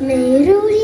നേരൂരി